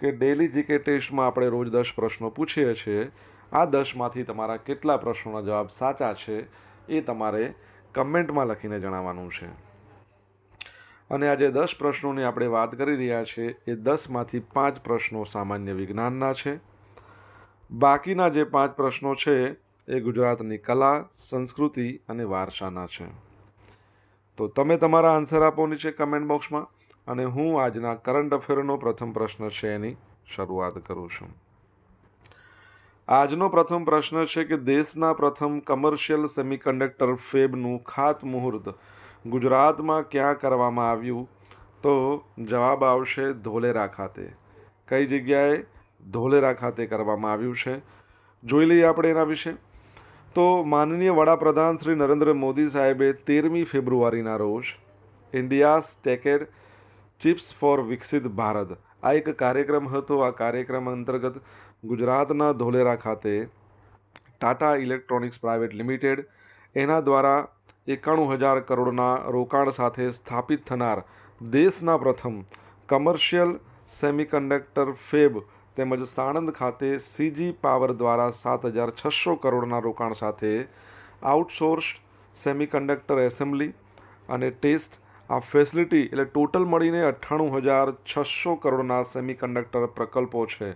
કે daily GK ટેસ્ટમાં આપણે રોજ દસ પ્રશ્નો પૂછીએ છીએ. આ દસમાંથી તમારા કેટલા પ્રશ્નોના જવાબ સાચા છે એ તમારે કમેન્ટમાં લખીને જણાવવાનું છે. અને આજે દસ પ્રશ્નોની આપણે વાત કરી રહ્યા છીએ એ દસમાંથી પાંચ પ્રશ્નો સામાન્ય વિજ્ઞાનના છે. બાકીના જે પાંચ પ્રશ્નો છે એ ગુજરાતની કલા, સંસ્કૃતિ અને વારસાના છે. તો તમે તમારા આન્સર આપો નીચે કમેન્ટ બોક્સમાં અને હું આજના કરંટ અફેરનો પ્રથમ પ્રશ્ન છે એની શરૂઆત કરું છું. આજનો પ્રથમ પ્રશ્ન છે કે દેશના પ્રથમ કમર્શિયલ સેમિકન્ડક્ટર ફેબનું ખાતમુહૂર્ત ગુજરાતમાં ક્યાં કરવામાં આવ્યું? તો જવાબ આવશે ધોલેરા ખાતે. કઈ જગ્યાએ? ધોલેરા ખાતે કરવામાં આવ્યું છે. જોઈ લઈએ આપણે એના વિશે. તો માનનીય વડાપ્રધાન શ્રી નરેન્દ્ર મોદી સાહેબે તેરમી ફેબ્રુઆરીના રોજ ઇન્ડિયાઝ સ્ટેકેડ ચિપ્સ ફોર વિકસિત ભારત આ એક કાર્યક્રમ હતો. આ કાર્યક્રમ અંતર્ગત ગુજરાતના ધોલેરા ખાતે ટાટા ઇલેક્ટ્રોનિક્સ પ્રાઇવેટ લિમિટેડ એના દ્વારા એકાણું હજાર કરોડના રોકાણ સાથે સ્થાપિત થનાર દેશના પ્રથમ કમર્શિયલ સેમિકન્ડક્ટર ફેબ તેમજ સાણંદ ખાતે સીજી પાવર દ્વારા સાત હજાર છસો કરોડના રોકાણ સાથે આઉટસોર્સ સેમિકન્ડક્ટર એસેમ્બલી અને ટેસ્ટ આ ફેસિલિટી એટલે ટોટલ મળીને અઠ્ઠાણું હજાર છસો કરોડના સેમિકન્ડક્ટર પ્રકલ્પો છે.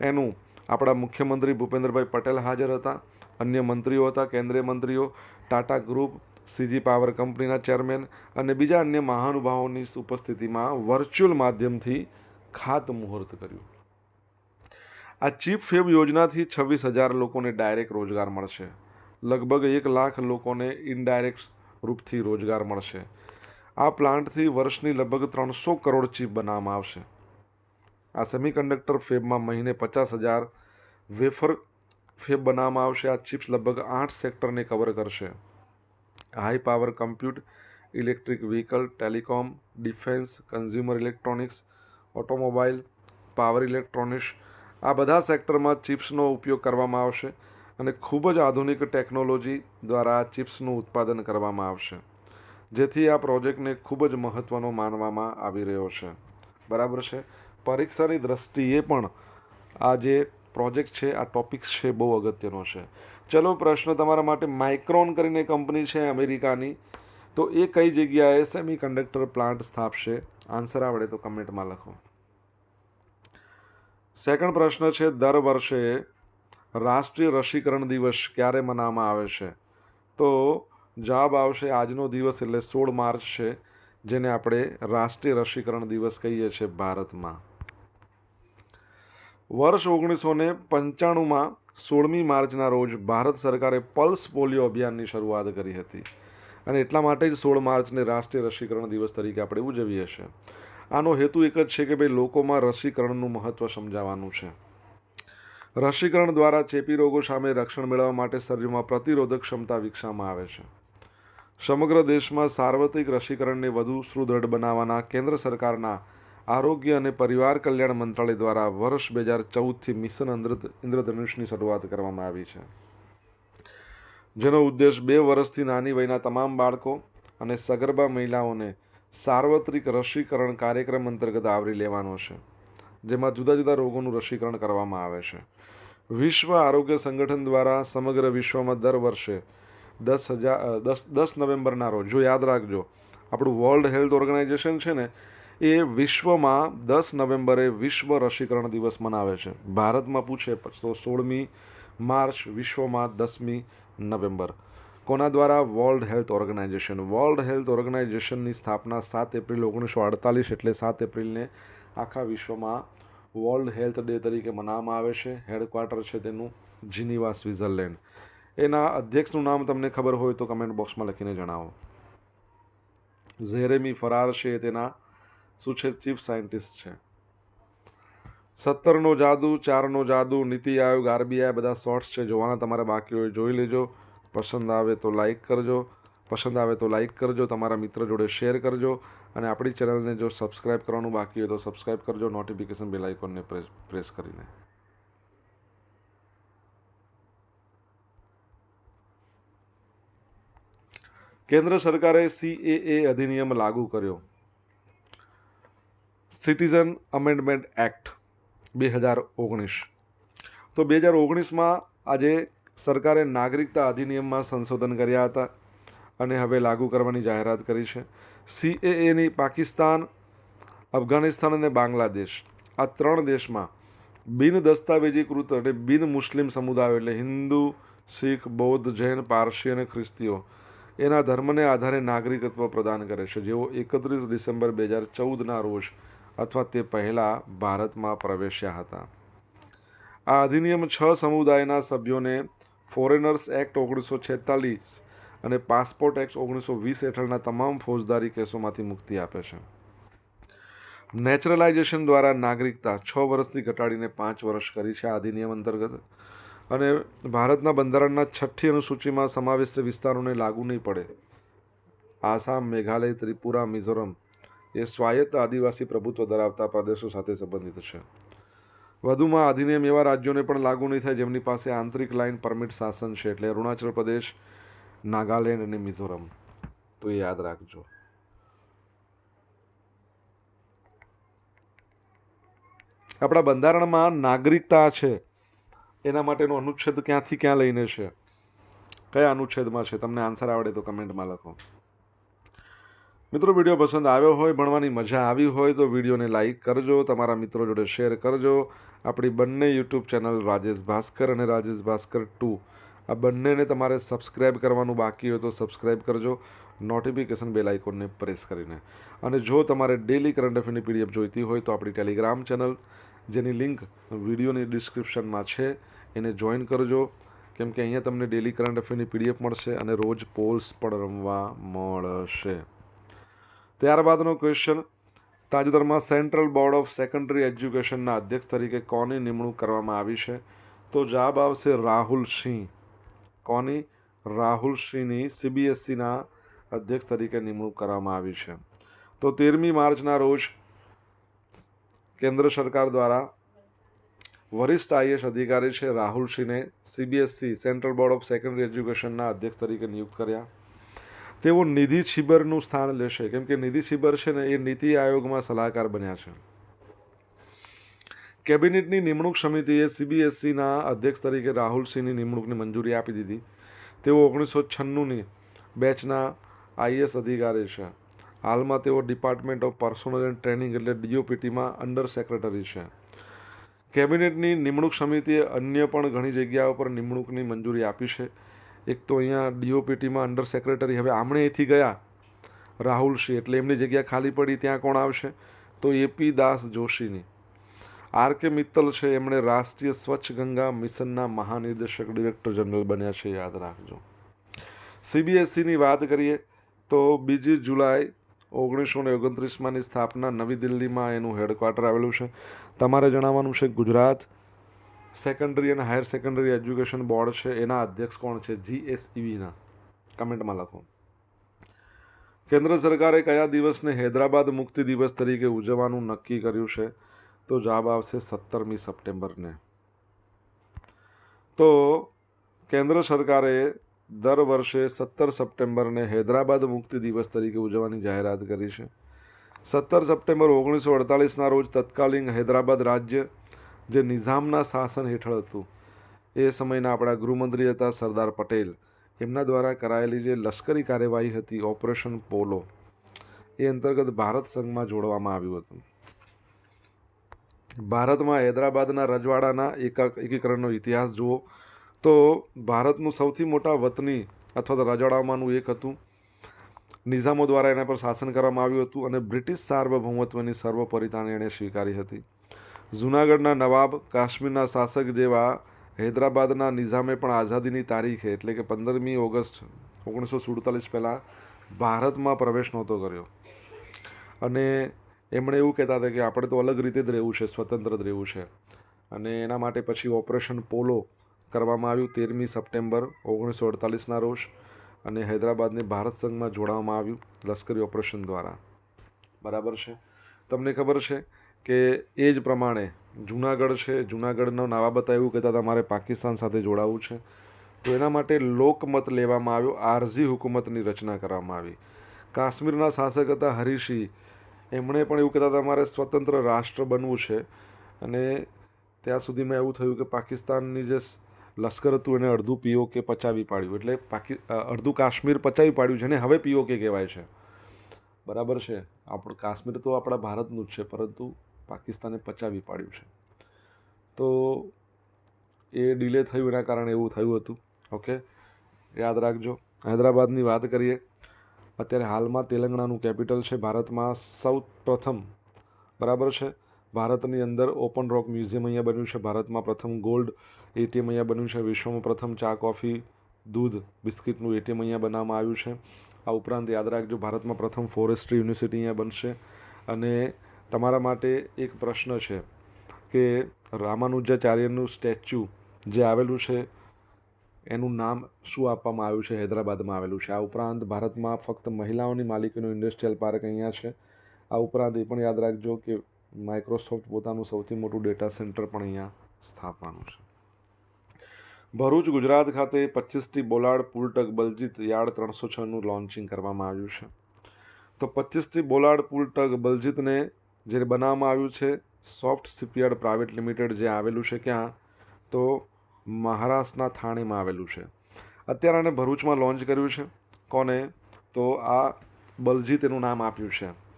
એનું આપણા મુખ્યમંત્રી ભૂપેન્દ્રભાઈ પટેલ હાજર હતા, અન્ય મંત્રીઓ હતા, કેન્દ્રીય મંત્રીઓ, ટાટા ગ્રુપ, સીજી પાવર કંપનીના ચેરમેન અને બીજા અન્ય મહાનુભાવોની ઉપસ્થિતિમાં વર્ચ્યુઅલ માધ્યમથી ખાતમુહૂર્ત કર્યું. આ ચીપ ફેબ યોજનાથી છવ્વીસ હજાર લોકોને ડાયરેક્ટ રોજગાર મળશે. લગભગ એક લાખ લોકોને ઇનડાયરેક્ટ રૂપથી રોજગાર મળશે. આ પ્લાન્ટથી વર્ષની લગભગ ત્રણસો કરોડ ચીપ બનાવવામાં આવશે. આ સેમિકન્ડક્ટર ફેબમાં મહિને પચાસ હજાર વેફર ફેબ બનાવવામાં આવશે. આ ચિપ્સ લગભગ આઠ સેક્ટરને કવર કરશે. High power compute, electric vehicle, telecom, defence, consumer electronics, automobile, power electronics આ બધા સેક્ટરમાં ચિપ્સનો ઉપયોગ કરવામાં આવશે અને ખૂબ જ આધુનિક ટેકનોલોજી દ્વારા આ ચિપ્સનું ઉત્પાદન કરવામાં આવશે. જેથી આ પ્રોજેક્ટને ખૂબ જ મહત્ત્વનો માનવામાં આવી રહ્યો છે. બરાબર છે? પરીક્ષાની દ્રષ્ટિએ પણ આ જે પ્રોજેક્ટ છે, આ ટોપિક્સ છે, બહુ અગત્યનો છે. ચલો, પ્રશ્ન તમારા માટે માઇક્રોન કરીને કંપની છે અમેરિકાની. તો એ કઈ જગ્યાએ સેમી કંડક્ટર પ્લાન્ટ સ્થાપશે? આન્સર આવડે તો કમેન્ટમાં લખો. સેકન્ડ પ્રશ્ન છે, દર વર્ષે રાષ્ટ્રીય રસીકરણ દિવસ ક્યારે મનાવવામાં આવે છે? તો જવાબ આવશે આજનો દિવસ એટલે સોળ માર્ચ છે, જેને આપણે રાષ્ટ્રીય રસીકરણ દિવસ કહીએ છીએ ભારતમાં. વર્ષ ઓગણીસો ને પંચાણુંમાં સોળમી માર્ચના રોજ ભારત સરકારે પલ્સ પોલિયો અભિયાનની શરૂઆત કરી હતી. અને એટલા માટે જ સોળ માર્ચને રાષ્ટ્રીય રસીકરણ દિવસ તરીકે આપણે ઉજવીએ છીએ. આનો હેતુ એક જ છે કે ભાઈ લોકોમાં રસીકરણનું મહત્ત્વ સમજાવવાનું છે. રસીકરણ દ્વારા ચેપી રોગો સામે રક્ષણ મેળવવા માટે શરીરમાં પ્રતિરોધક ક્ષમતા વિકસાવવામાં આવે છે. સમગ્ર દેશમાં સાર્વત્રિક રસીકરણને વધુ સુદૃઢ બનાવવાના કેન્દ્ર સરકારના આરોગ્ય અને પરિવાર કલ્યાણ મંત્રાલય દ્વારા વર્ષ બે હજાર ચૌદથી મિશન ઇન્દ્ર ઇન્દ્રધનુષની શરૂઆત કરવામાં આવી છે. જેનો ઉદ્દેશ બે વર્ષથી નાની વયના તમામ બાળકો અને સગર્ભા મહિલાઓને સાર્વત્રિક રસીકરણ કાર્યક્રમ અંતર્ગત આવરી લેવાનો છે, જેમાં જુદા જુદા રોગોનું રસીકરણ કરવામાં આવે છે. વિશ્વ આરોગ્ય સંગઠન દ્વારા સમગ્ર વિશ્વમાં દર વર્ષે દસ હજાર દસ દસ નવેમ્બરના રોજ. જો યાદ રાખજો, આપણું વર્લ્ડ હેલ્થ ઓર્ગેનાઇઝેશન છે ને, એ વિશ્વમાં દસ નવેમ્બરે વિશ્વ રસીકરણ દિવસ મનાવે છે. ભારતમાં પૂછે તો સોળમી માર્ચ વિશ્વમાં દસમી નવેમ્બર. કોના દ્વારા? World Health Organization World Health ઓર્ગેનાઇઝેશનની સ્થાપના સાત એપ્રિલ ઓગણીસો અડતાલીસ એટલે સાત એપ્રિલને આખા વિશ્વમાં વર્લ્ડ હેલ્થ ડે તરીકે મનાવવામાં આવે છે. હેડક્વાર્ટર છે તેનું જીનીવા સ્વિટ્ઝરલેન્ડ. એના અધ્યક્ષનું નામ તમને ખબર હોય તો કમેન્ટ બોક્સમાં લખીને જણાવો. ઝેરેમી ફરાર છે તેના શું છે ચીફ સાયન્ટિસ્ટ છે. સત્તરનો જાદુ, ચારનો જાદુ, નીતિ આયોગ, આરબીઆઈ બધા શોર્ટ્સ છે. જોવાના તમારે બાકી હોય જોઈ લેજો. પસંદ આવે તો લાઈક કરજો. પસંદ આવે તો લાઈક કરજો. તમારા મિત્ર જોડે શેર કરજો. અને આપણી ચેનલને જો સબસ્ક્રાઈબ કરવાનું બાકી હોય તો સબસ્ક્રાઈબ કરજો. નોટિફિકેશન બેલ આઇકોનને પ્રેસ પ્રેસ કરીને. કેન્દ્ર સરકારે સીએએ અધિનિયમ લાગુ કર્યો. સિટીઝન અમેન્ડમેન્ટ એક્ટ બે હજાર ઓગણીસ. તો બે હજાર ઓગણીસમાં આજે સરકારે નાગરિકતા અધિનિયમમાં સંશોધન કર્યા હતા અને હવે લાગુ કરવાની જાહેરાત કરી છે. સીએએની પાકિસ્તાન, અફઘાનિસ્તાન અને બાંગ્લાદેશ આ ત્રણ દેશમાં બિન દસ્તાવેજીકૃત એટલે બિન મુસ્લિમ સમુદાયો એટલે હિન્દુ, શીખ, બૌદ્ધ, જૈન, પારસી અને ખ્રિસ્તીઓ એના ધર્મને આધારે નાગરિકત્વ પ્રદાન કરે છે. જેઓ એકત્રીસ ડિસેમ્બર બે હજાર ચૌદના રોજ અથવા તે પહેલાં ભારતમાં પ્રવેશ્યા હતા. આ અધિનિયમ છ સમુદાયના સભ્યોને ફોરેનર્સ એક્ટ ઓગણીસો છેતાલીસ અને પાસપોર્ટ એક્ટ ઓગણીસો વીસ હેઠળના તમામ ફોજદારી કેસોમાંથી મુક્તિ આપે છે. નેચરલાઇઝેશન દ્વારા નાગરિકતા છ વર્ષથી ઘટાડીને પાંચ વર્ષ કરી છે આ અધિનિયમ અંતર્ગત. અને ભારતના બંધારણના છઠ્ઠી અનુસૂચિમાં સમાવિષ્ટ વિસ્તારોને લાગુ નહીં પડે. આસામ, મેઘાલય, ત્રિપુરા, મિઝોરમ એ સ્વાયત્ત આદિવાસી પ્રભુત્વ ધરાવતા પ્રદેશો સાથે સંબંધિત છે. વધુમાં અધિનિયમ એવા રાજ્યોને પણ લાગુ નહીં થાય જેમની પાસે આંતરિક લાઇન પરમિટ શાસન છે એટલે અરુણાચલ પ્રદેશ, નાગાલેન્ડ અને મિઝોરમ. તો એ યાદ રાખજો. આપણા બંધારણમાં નાગરિકતા છે. એના માટેનો અનુચ્છેદ ક્યાંથી ક્યાં લઈને છે? કયા અનુચ્છેદમાં છે? તમને આન્સર આવડે તો કમેન્ટમાં લખો. મિત્રો, વીડિયો પસંદ આવ્યો હોય, ભણવાની મજા આવી હોય તો વિડીયોને લાઇક કરજો, તમારા મિત્રો જોડે શેર કરજો. આપણી બંને યુટ્યુબ ચેનલ રાજેશ ભાસ્કર અને રાજેશ ભાસ્કર ટુ. આ બંનેને તમારે સબસ્ક્રાઇબ કરવાનું બાકી હોય તો સબસ્ક્રાઇબ કરજો. નોટિફિકેશન બેલ આઇકોનને પ્રેસ કરીને. અને જો તમારે ડેલી કરંટ અફેરની પીડીએફ જોઈતી હોય તો આપણી ટેલિગ્રામ ચેનલ જેની લિંક વિડીયોની ડિસ્ક્રિપ્શનમાં છે, એને જોઈન કરજો. કેમ કે અહીંયા તમને ડેલી કરંટ અફેરની પીડીએફ મળશે અને રોજ પોલ્સ પણ રમવા મળશે. ત્યારબાદનો ક્વેશ્ચન. તાજેતરમાં સેન્ટ્રલ બોર્ડ ઓફ સેકન્ડરી એજ્યુકેશનના અધ્યક્ષ તરીકે કોની નિમણૂક કરવામાં આવી છે? તો જવાબ આવશે રાહુલ સિંહ. કોની? રાહુલ સિંહની સીબીએસસીના અધ્યક્ષ તરીકે નિમણૂક કરવામાં આવી છે. તો તેરમી માર્ચના રોજ કેન્દ્ર સરકાર દ્વારા વરિષ્ઠ આઈએસ અધિકારી છે રાહુલ સિંહને CBSE Central Board of Secondary એજ્યુકેશનના અધ્યક્ષ તરીકે નિયુક્ત કર્યા. તેઓ નિધિ છિબરનું સ્થાન લેશે. કેમ કે નિધિ છિબર છે ને એ નીતિ આયોગમાં સલાહકાર બન્યા છે. કેબિનેટની નિમણૂક સમિતિએ સીબીએસસીના અધ્યક્ષ તરીકે રાહુલ સિંહની નિમણૂકની મંજૂરી આપી દીધી. તેઓ ઓગણીસો છન્નુંની બેચના આઈએસ અધિકારી છે. હાલમાં તેઓ Department of Personnel and Training એટલે ડીઓપીટીમાં અંડર સેક્રેટરી છે. કેબિનેટની નિમણૂક સમિતિએ અન્ય પણ ઘણી જગ્યાઓ પર નિમણૂકની મંજૂરી આપી છે. એક તો અહીંયા ડીઓપીટીમાં અંડર સેક્રેટરી હવે આમણે અહીંથી ગયા. રાહુલ સિંહ એટલે એમની જગ્યા ખાલી પડી ત્યાં કોણ આવશે? તો એપી દાસ જોશીની. આર કે મિત્તલ છે, એમણે રાષ્ટ્રીય સ્વચ્છ ગંગા મિશનના મહાનિર્દેશક ડિરેક્ટર જનરલ બન્યા છે, યાદ રાખજો. સીબીએસસીની વાત કરીએ તો બીજી જુલાઈ ઓગણીસો ને ઓગણત્રીસમાંની સ્થાપના નવી દિલ્હીમાં એનું હેડક્વાર્ટર આવેલું છે. તમારે જણાવવાનું છે ગુજરાત સેકન્ડરી અને હાયર સેકન્ડરી એજ્યુકેશન બોર્ડ છે. એના અધ્યક્ષ કોણ છે? જીએસઈવીના કમેન્ટમાં લખો. કેન્દ્ર સરકારે કયા દિવસને હૈદરાબાદ મુક્તિ દિવસ તરીકે ઉજવવાનું નક્કી કર્યું છે? તો જવાબ આવશે સત્તરમી સપ્ટેમ્બરને. તો કેન્દ્ર સરકારે દર વર્ષે સત્તર સપ્ટેમ્બરને હૈદરાબાદ મુક્તિ દિવસ તરીકે ઉજવવાની જાહેરાત કરી છે. સત્તર સપ્ટેમ્બર ઓગણીસો અડતાલીસના રોજ તત્કાલીન હૈદરાબાદ રાજ્ય જે નિઝામના શાસન હેઠળ હતું, એ સમયના આપણા ગૃહમંત્રી હતા સરદાર પટેલ. એમના દ્વારા કરાયેલી જે લશ્કરી કાર્યવાહી હતી, ઓપરેશન પોલો, એ અંતર્ગત ભારત સંઘમાં જોડવામાં આવ્યું હતું. ભારતમાં હૈદરાબાદના રજવાડાના એકા એકીકરણનો ઇતિહાસ જુઓ તો ભારતનું સૌથી મોટા વતની અથવા તો રજવાડામાંનું એક હતું. નિઝામો દ્વારા એના પર શાસન કરવામાં આવ્યું હતું અને બ્રિટિશ સાર્વભૌમત્વની સર્વોપરિતાને એણે સ્વીકારી હતી. જૂનાગઢના નવાબ, કાશ્મીરના શાસક જેવા હૈદરાબાદના નિઝામે પણ આઝાદીની તારીખે એટલે કે પંદરમી ઓગસ્ટ ઓગણીસો સુડતાલીસ પહેલાં ભારતમાં પ્રવેશ નહોતો કર્યો. અને એમણે એવું કહેતા હતા કે આપણે તો અલગ રીતે જ રહેવું છે, સ્વતંત્ર જ રહેવું છે. અને એના માટે પછી ઓપરેશન પોલો કરવામાં આવ્યું. તેરમી સપ્ટેમ્બર ઓગણીસો અડતાલીસના રોજ અને હૈદરાબાદને ભારત સંઘમાં જોડવામાં આવ્યું લશ્કરી ઓપરેશન દ્વારા. બરાબર છે? તમને ખબર છે કે એ જ પ્રમાણે જુનાગઢ છે. જુનાગઢનો નવાબત એવું કહેતા હતા, મારે પાકિસ્તાન સાથે જોડાવું છે. તો એના માટે લોકમત લેવામાં આવ્યો. આરઝી હુકુમતની રચના કરવામાં આવી. કાશ્મીરના શાસક હતા હરીશી. એમણે પણ એવું કહેતા હતા, મારે સ્વતંત્ર રાષ્ટ્ર બનવું છે. અને ત્યાં સુધીમાં એવું થયું કે પાકિસ્તાનની જે લશ્કર હતું એને અડધું પીઓકે પચાવી પાડ્યું. એટલે પાકી અડધું કાશ્મીર પચાવી પાડ્યું જેને હવે પીઓકે કહેવાય છે. બરાબર છે? આપણું, કાશ્મીર તો આપણા ભારતનું જ છે, પરંતુ પાકિસ્તાને પચાવી પાડ્યું છે. તો એ ડિલે થયું, એના કારણે એવું થયું હતું. ઓકે યાદ રાખજો. હૈદરાબાદની વાત કરીએ. અત્યારે હાલમાં તેલંગાણાનું કેપિટલ છે ભારતમાં સૌ પ્રથમ બરાબર છે? ભારતની અંદર ઓપન રોક મ્યુઝિયમ અહીંયા બન્યું છે. ભારતમાં પ્રથમ ગોલ્ડ એટીએમ અહીંયા બન્યું છે. વિશ્વમાં પ્રથમ ચા, કોફી, દૂધ, બિસ્કિટનું એટીએમ અહીંયા બનાવવામાં આવ્યું છે. આ ઉપરાંત યાદ રાખજો, ભારતમાં પ્રથમ ફોરેસ્ટ્રી યુનિવર્સિટી અહીંયા બનશે. અને તમારા માટે એક પ્રશ્ન છે કે રામાનુજાચાર્યનું સ્ટેચ્યુ જે આવેલું છે, એનું નામ શું આપવામાં આવ્યું છે? હૈદરાબાદમાં આવેલું છે. આ ઉપરાંત ભારતમાં ફક્ત મહિલાઓની માલિકીનું ઇન્ડસ્ટ્રીયલ પાર્ક અહીંયા છે. આ ઉપરાંત એ પણ યાદ રાખજો કે માઇક્રોસોફ્ટ પોતાનું સૌથી મોટું ડેટા સેન્ટર પણ અહીંયા સ્થાપવાનું છે. ભરૂચ, ગુજરાત ખાતે પચીસટી બોલાડ પુલટક બલજીત યાર્ડ ત્રણસો છનું લોન્ચિંગ કરવામાં આવ્યું છે. તો પચીસટી બોલાડ પુલટક બલજીતને જે બનાવવામાં આવ્યું છે, સોફ્ટ શિપયાર્ડ પ્રાઇવેટ લિમિટેડ જે આવેલું છે ક્યાં, તો મહારાષ્ટ્રના થાણેમાં આવેલું છે. અત્યારે આને ભરૂચમાં લોન્ચ કર્યું છે. કોને? તો આ બલજીત એનું નામ આપ્યું છે.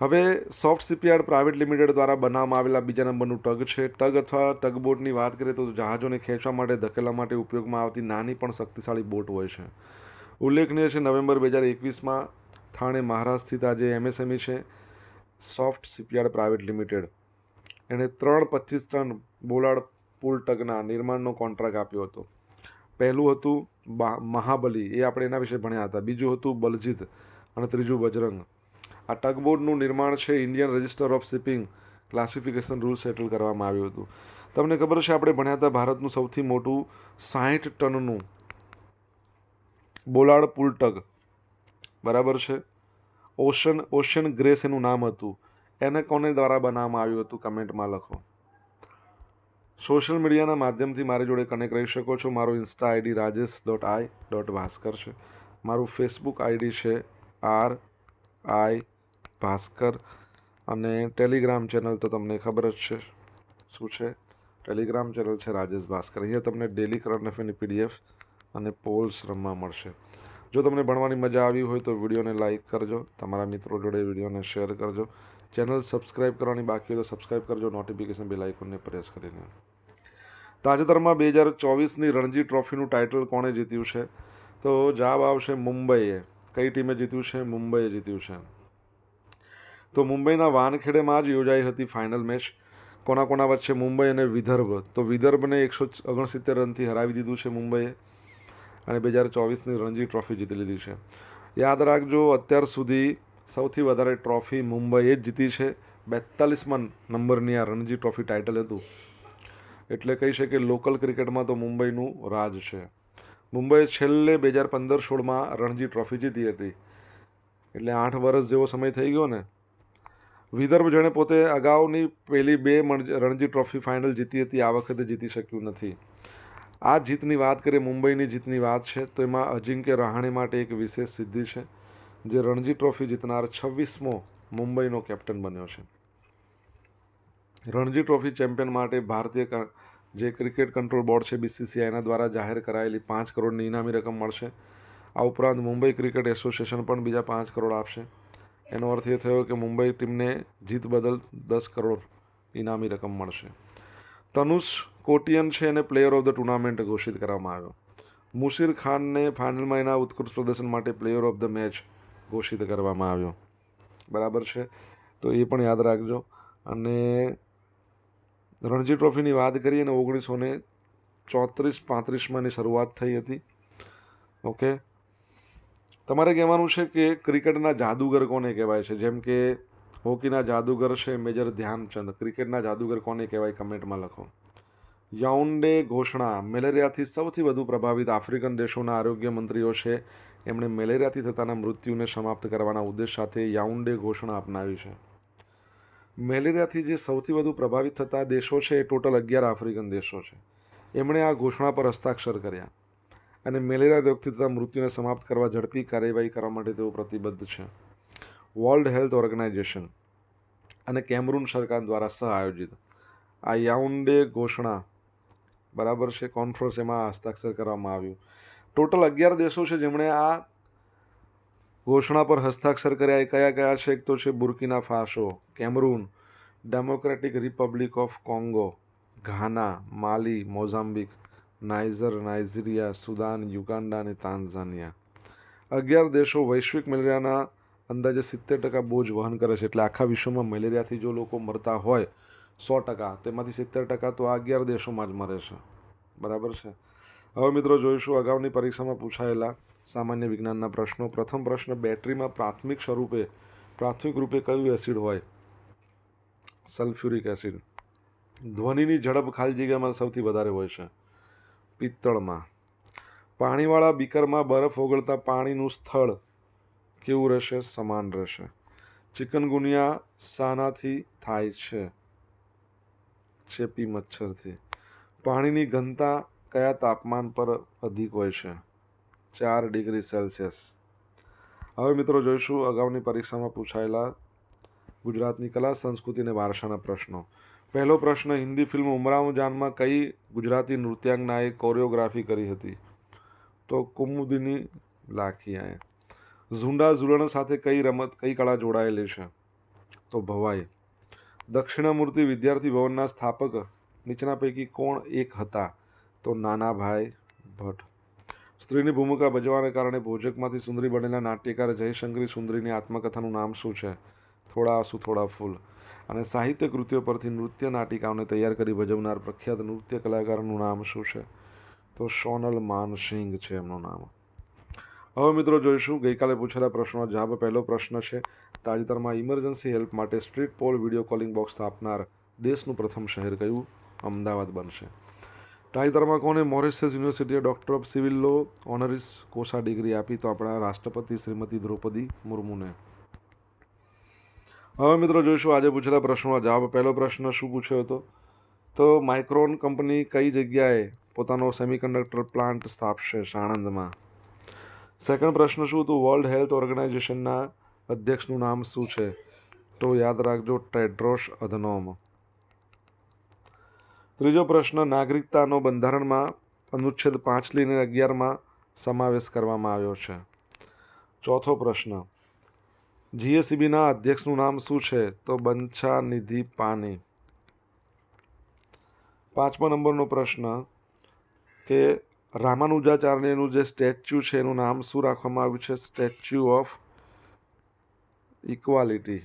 હવે સોફ્ટ શિપયાર્ડ પ્રાઇવેટ લિમિટેડ દ્વારા બનાવવામાં આવેલા બીજા નંબરનું ટગ છે. ટગ અથવા ટગબોટની વાત કરીએ તો જહાજોને ખેંચવા માટે ધકેલા માટે ઉપયોગમાં આવતી નાની પણ શક્તિશાળી બોટ હોય છે. ઉલ્લેખનીય છે, નવેમ્બર બે હજાર એકવીસમાં થાણે મહારાષ્ટ્ર સ્થિત આજે એમએસએમઈ છે, સોફ્ટ શિપયાર્ડ પ્રાઇવેટ લિમિટેડ. એણે ત્રણ પચીસ ટન બોલાડ પુલ ટગના નિર્માણનો કોન્ટ્રાક્ટ આપ્યો હતો. પહેલું હતું મહાબલી, એ આપણે એના વિશે ભણ્યા હતા. બીજું હતું બલજીત અને ત્રીજું બજરંગ. આ ટગબોટનું નિર્માણ છે Indian Register of Shipping classification rule settle કરવામાં આવ્યું હતું. તમને ખબર છે, આપણે ભણ્યા હતા ભારતનું સૌથી મોટું સાહીઠ ટનનું બોલાડ પુલ ટગ. બરાબર છે? ઓશન ઓશન ગ્રેસ એનું નામ હતું. એને કોને દ્વારા બનાવવામાં આવ્યું હતું, કમેન્ટમાં લખો. સોશિયલ મીડિયાના માધ્યમથી મારી જોડે કનેક્ટ રહી શકો છો. મારો Insta ID Rajesh dot I dot Bhaskar છે. મારું ફેસબુક આઈડી છે આર આઈ ભાસ્કર અને ટેલિગ્રામ ચેનલ તો તમને ખબર જ છે. શું છે? ટેલિગ્રામ ચેનલ છે રાજેશ ભાસ્કર. અહીંયા તમને ડેલી કરંટ અફેરની પીડીએફ અને પોલ્સ રમવા મળશે. જો તમને ભણવાની મજા આવી હોય તો વિડીયોને લાઇક કરજો, તમારા મિત્રો જોડે વિડીયોને શેર કરજો. ચેનલ સબસ્ક્રાઇબ કરવાની બાકી હોય તો સબસ્ક્રાઇબ કરજો, નોટિફિકેશન બેલ આઇકોનને પ્રેસ કરીને. તાજેતરમાં બે હજાર ચોવીસની રણજી ટ્રોફીનું ટાઇટલ કોણે જીત્યું છે? તો જવાબ આવશે મુંબઈએ. કઈ ટીમે જીત્યું છે? મુંબઈએ જીત્યું છે. તો મુંબઈના વાનખેડેમાં જ યોજાઈ હતી ફાઇનલ મેચ કોના કોના વચ્ચે મુંબઈ અને વિદર્ભ? તો વિદર્ભને એકસો ઓગણસિત્તેર રનથી હરાવી દીધું છે મુંબઈએ અને બે હજાર ચોવીસની રણજી ટ્રોફી જીતી લીધી છે. યાદ રાખજો, અત્યાર સુધી સૌથી વધારે ટ્રોફી મુંબઈએ જ જીતી છે. બેતાલીસમાં નંબરની આ રણજી ટ્રોફી ટાઇટલ હતું. એટલે કહી શકે લોકલ ક્રિકેટમાં તો મુંબઈનું રાજ છે. મુંબઈએ છેલ્લે બે હજાર પંદર સોળમાં રણજી ટ્રોફી જીતી હતી. એટલે આઠ વર્ષ જેવો સમય થઈ ગયો ને? વિદર્ભ જેણે પોતે અગાઉની પહેલી બે રણજી ટ્રોફી ફાઇનલ જીતી હતી, આ વખતે જીતી શક્યું નથી. આ જીતની વાત કરીએ, મુંબઈની જીતની વાત છે, તો એમાં અજિંક્ય રહાણે માટે એક વિશેષ સિદ્ધિ છે, જે રણજી ટ્રોફી જીતનાર છવ્વીસમો મુંબઈનો કેપ્ટન બન્યો છે. રણજી ટ્રોફી ચેમ્પિયન માટે ભારતીય જે ક્રિકેટ કંટ્રોલ બોર્ડ છે બીસીસીઆઈના દ્વારા જાહેર કરાયેલી પાંચ કરોડની ઇનામી રકમ મળશે. આ ઉપરાંત મુંબઈ ક્રિકેટ એસોસિએશન પણ બીજા પાંચ કરોડ આપશે. એનો અર્થ એ થયો કે મુંબઈ ટીમને જીત બદલ દસ કરોડ ઇનામી રકમ મળશે. તનુષ કોટિયન છે એને પ્લેયર ઓફ ધ ટુર્નામેન્ટ ઘોષિત કરવામાં આવ્યો. મુશીર ખાનને ફાઇનલમાં એના ઉત્કૃષ્ટ પ્રદર્શન માટે પ્લેયર ઓફ ધ મેચ ઘોષિત કરવામાં આવ્યો. બરાબર છે? તો એ પણ યાદ રાખજો. અને રણજી ટ્રોફીની વાત કરીએ અને ઓગણીસો ને ચોત્રીસ પાંત્રીસમાં એની શરૂઆત થઈ હતી. ઓકે? તમારે કહેવાનું છે કે ક્રિકેટના જાદુગર કોને કહેવાય છે? જેમ કે હોકીના જાદુગર છે મેજર ધ્યાનચંદ. ક્રિકેટના જાદુગર કોને કહેવાય કમેન્ટમાં લખો. યાઉન્ડે ઘોષણા. મેલેરિયાથી સૌથી વધુ પ્રભાવિત આફ્રિકન દેશોના આરોગ્ય મંત્રીઓ છે. એમણે મેલેરિયાથી થતાના મૃત્યુને સમાપ્ત કરવાના ઉદ્દેશ સાથે યાઉન્ડે ઘોષણા અપનાવી છે. મેલેરિયાથી જે સૌથી વધુ પ્રભાવિત થતા દેશો છે એ ટોટલ અગિયાર આફ્રિકન દેશો છે. એમણે આ ઘોષણા પર હસ્તાક્ષર કર્યા. અને મેલેરિયા રોગથી થતા મૃત્યુને સમાપ્ત કરવા ઝડપી કાર્યવાહી કરવા માટે તેઓ પ્રતિબદ્ધ છે. વર્લ્ડ હેલ્થ ઓર્ગેનાઇઝેશન અને કેમરૂન સરકાર દ્વારા સહ આયોજિત આ યાઉન્ડે ઘોષણા બરાબર છે કોન્ફરન્સ એમાં હસ્તાક્ષર કરવામાં આવ્યું. ટોટલ અગિયાર દેશો છે જેમણે આ ઘોષણા પર હસ્તાક્ષર કર્યા. એ કયા કયા છે? એક તો છે Burkina Faso, Cameroon Democratic Republic of Congo Ghana, Mali, Mozambique Niger, Nigeria, Sudan, Uganda અને તાન્ઝાનિયા અગિયાર દેશો વૈશ્વિક મેલેરિયાના અંદાજે સિત્તેર ટકા બોજ વહન કરે છે. એટલે આખા વિશ્વમાં મેલેરિયાથી જો લોકો મરતા હોય સો ટકા, તેમાંથી સિત્તેર ટકા તો આ અગિયાર દેશોમાં જ મરે છે. બરાબર છે? હવે મિત્રો જોઈશું અગાઉની પરીક્ષામાં પૂછાયેલા સામાન્ય વિજ્ઞાનના પ્રશ્નો. પ્રથમ પ્રશ્ન, બેટરીમાં પ્રાથમિક સ્વરૂપે પ્રાથમિક રૂપે કયું એસિડ હોય? Sulphuric acid. ધ્વનિની ઝડપ ખાલી જગ્યામાં સૌથી વધારે હોય છે. પિત્તળમાં. પાણીવાળા બીકરમાં બરફ ઓગળતા પાણીનું સ્થળ કેવું રહેશે? સમાન રહેશે. ચિકનગુનિયા સાનાથી થાય છે. ચેપી મચ્છરથી. પાણીની ઘનતા કયા તાપમાન પર અધિક હોય છે? ચાર ડિગ્રી સેલ્સિયસ. હવે મિત્રો જોઈશું, અગાઉની પરીક્ષામાં પૂછાયેલા ગુજરાતની કલા, સંસ્કૃતિ અને વારસાના પ્રશ્નો. પહેલો પ્રશ્ન, હિન્દી ફિલ્મ ઉમરાવ જાનમાં કઈ ગુજરાતી નૃત્યાંગનાએ કોરિયોગ્રાફી કરી હતી? તો કુમુદિની લાખિયાએ. ઝુંડા ઝુલણ સાથે કઈ રમત, કઈ કળા જોડાયેલી છે? તો ભવાઈ. દક્ષિણામૂર્તિ વિદ્યાર્થી ભવનના સ્થાપક નીચેના પૈકી કોણ એક હતા? તો નાનાભાઈ ભટ્ટ. સ્ત્રીની ભૂમિકા ભજવાને કારણે ભોજકમાંથી સુંદરી બનેલા નાટ્યકાર જયશંકરી સુંદરીની આત્મકથાનું નામ શું છે? થોડા આંસુ, થોડા ફૂલ. અને સાહિત્ય કૃતિઓ પરથી નૃત્ય નાટિકાઓને તૈયાર કરી ભજવનાર પ્રખ્યાત નૃત્ય કલાકારનું નામ શું છે? તો સોનલ માનસિંગ છે એમનું નામ. હવે મિત્રો જોઈશું, ગઈકાલે પૂછેલા પ્રશ્નનો જવાબ. પહેલો પ્રશ્ન છે, તાજેતરમાં ઇમરજન્સી હેલ્પ માટે street pole video calling box સ્થાપનાર દેશનું પ્રથમ શહેર કયું? અમદાવાદ બનશે. તાજેતરમાં કોને મોરિશિયસ યુનિવર્સિટીએ doctor of civil law, honoris causa degree આપી? તો આપણા રાષ્ટ્રપતિ શ્રીમતી દ્રૌપદી મુર્મુને. હવે મિત્રો જોઈશું, આજે પૂછેલા પ્રશ્નનો જવાબ. પહેલો પ્રશ્ન શું પૂછ્યો હતો? તો માઇક્રોન કંપની કઈ જગ્યાએ પોતાનો સેમિકન્ડક્ટર પ્લાન્ટ સ્થાપશે સાણંદમાં? સેકન્ડ પ્રશ્ન શું હતું? વર્લ્ડ હેલ્થ ઓર્ગેનાઇઝેશનના અધ્યક્ષનું નામ શું છે? તો યાદ રાખજો, ટેડ્રોસ અધનોમ. ત્રીજો પ્રશ્ન, નાગરિકતાનો બંધારણમાં અનુચ્છેદ પાંચ લઈને અગિયારમાં સમાવેશ કરવામાં આવ્યો છે. ચોથો પ્રશ્ન જીએસીબીના અધ્યક્ષનું નામ શું છે? તો બંછા નિધિ પાની. પાંચમા નંબરનો પ્રશ્ન કે રામાનુજાચાર્યનું જે સ્ટેચ્યુ છે, એનું નામ શું રાખવામાં આવ્યું છે? Statue of equality.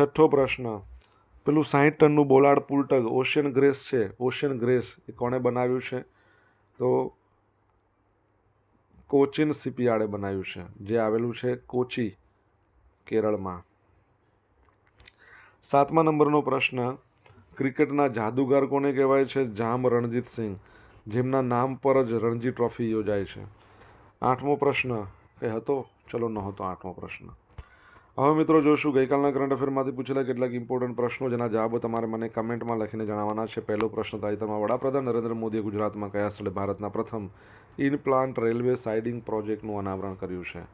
છઠ્ઠો પ્રશ્ન, પેલું સાહીઠ ટનનું bollard pull tug Ocean Grace છે? ઓશિયન ગ્રેસ એ કોણે બનાવ્યું છે? તો કોચિન શિપયાર્ડે બનાવ્યું છે, જે આવેલું છે કોચી, કેરળમાં. સાતમા નંબરનો પ્રશ્ન, ક્રિકેટના જાદુગર કોને કહેવાય છે? જામ રણજીત સિંહ, જેમના નામ પર જ રણજી ટ્રોફી યોજાય છે. આઠમો પ્રશ્ન કે હતો? ચલો નહોતો આઠમો પ્રશ્ન. હવે મિત્રો જોશું, ગઈકાલના કરંટ અફેરમાંથી પૂછેલા કેટલાક ઇમ્પોર્ટન્ટ પ્રશ્નો, જેના જવાબો તમારે મને કમેન્ટમાં લખીને જણાવવાના છે. પહેલો પ્રશ્ન તાજેતરમાં વડાપ્રધાન નરેન્દ્ર મોદીએ ગુજરાતમાં કયા સ્થળે ભારતના પ્રથમ ઇન પ્લાન્ટ રેલવે સાઇડિંગ પ્રોજેક્ટનું અનાવરણ કર્યું છે?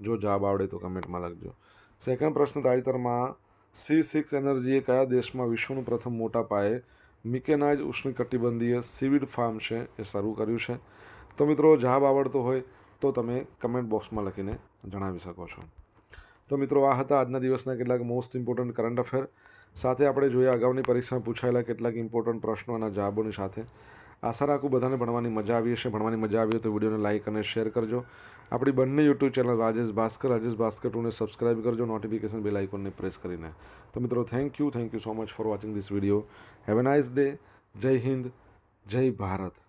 જો જવાબ આવડે તો કમેન્ટમાં લખજો. સેકન્ડ પ્રશ્ન તાજેતરમાં સી સિક્સ એનર્જીએ કયા દેશમાં વિશ્વનું પ્રથમ મોટા પાયે મિકેનાઇઝ ઉષ્ણકટિબંધીય સીવીડ ફાર્મ છે એ શરૂ કર્યું છે? તો મિત્રો, જવાબ આવડતો હોય તો તમે કમેન્ટ બોક્સમાં લખીને જણાવી શકો છો. તો મિત્રો, આ હતા આજના દિવસના કેટલાક મોસ્ટ ઇમ્પોર્ટન્ટ કરંટ અફેર સાથે આપણે જોઈએ અગાઉની પરીક્ષામાં પૂછાયેલા કેટલાક ઇમ્પોર્ટન્ટ પ્રશ્નોના જવાબોની સાથે. આશા રાખું બધાને ભણવાની મજા આવી હશે. ભણવાની મજા આવી હોય તો વિડીયોને લાઇક અને શેર કરજો. આપણી બંને યુટ્યુબ ચેનલ રાજેશ ભાસ્કર રાજેશ ભાસ્કર ટુને સબસ્ક્રાઇબ કરજો. નોટિફિકેશન બેલ આઇકોનને પ્રેસ કરીને. તો મિત્રો thank you thank you so much for watching this video have a nice day જય હિન્દ, જય ભારત.